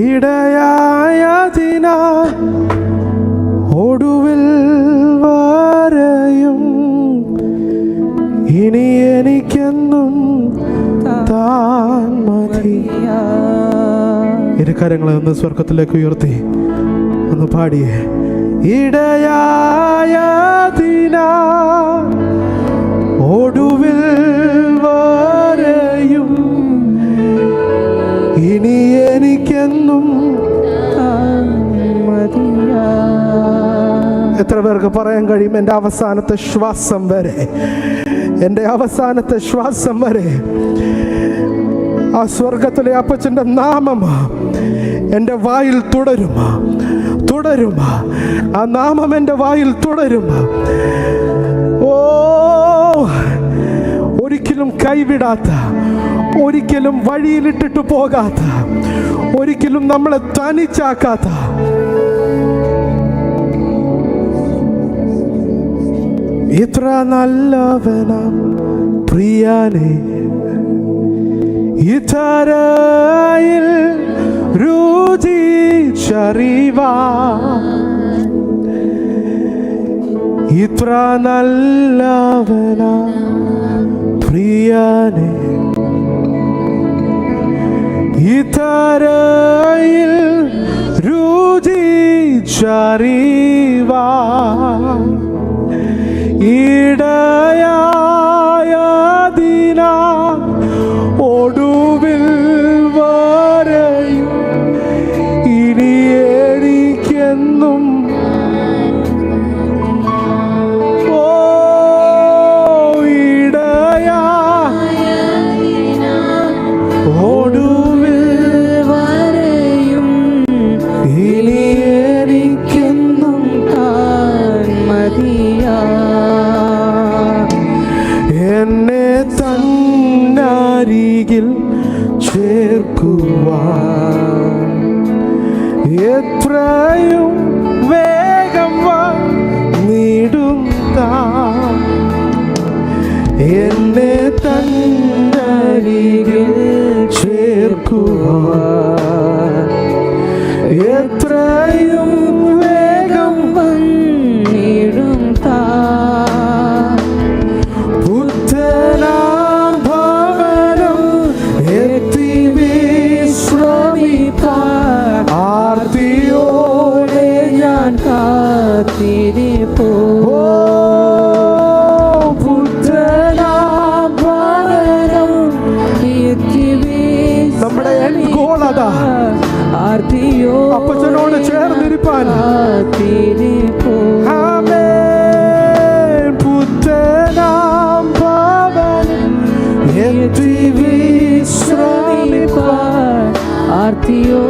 ഇടയായതിന ഒടുവിൽ വരയും ഇനി എനിക്കെന്നും താൻ മതി. ഇരു കരങ്ങളെ ഒന്ന് സ്വർഗത്തിലേക്ക് ഉയർത്തി. ഒന്ന് പാടിയേ. ഇടയായതിന പേർക്ക് പറയാൻ കഴിയും എന്റെ അവസാനത്തെ ശ്വാസം വരെ എന്റെ അവസാനത്തെ ശ്വാസം വരെ ആ സ്വർഗത്തിലെ അപ്പച്ചന്റെ നാമം എന്റെ വായിൽ തുടരും തുടരും ആ നാമം എന്റെ വായിൽ തുടരും ഓ ഒരിക്കലും കൈവിടാത്ത ഒരിക്കലും വഴിയിലിട്ടിട്ട് പോകാത്ത ഒരിക്കലും നമ്മളെ തനിച്ചാക്കാത്ത ഇത്ര നല്ലവന പ്രിയനെ. ഇതരയിൽ രുചിച്ചറിവാ? ഇത്ര നല്ലവന പ്രിയനെ. ഇതരയിൽ രുചിച്ചറിവാ? തന്നരികിൽ ചേർക്കുവാൻ. എത്രയും വേഗം നീടും എന്നെ തന്നരികിൽ ചേർക്കുവാൻ. എത്രയും നമ്മുടെ end goal അതാ. ആർത്തിയോ അപ്പച്ചനോട് ചേർന്നിരിപ്പാൻ കാത്തിരിപ്പോ ആമേൻ. പുത്തനാം ഭവനം എത്തി വിശ്രമിപ്പാൻ ആർത്തിയോ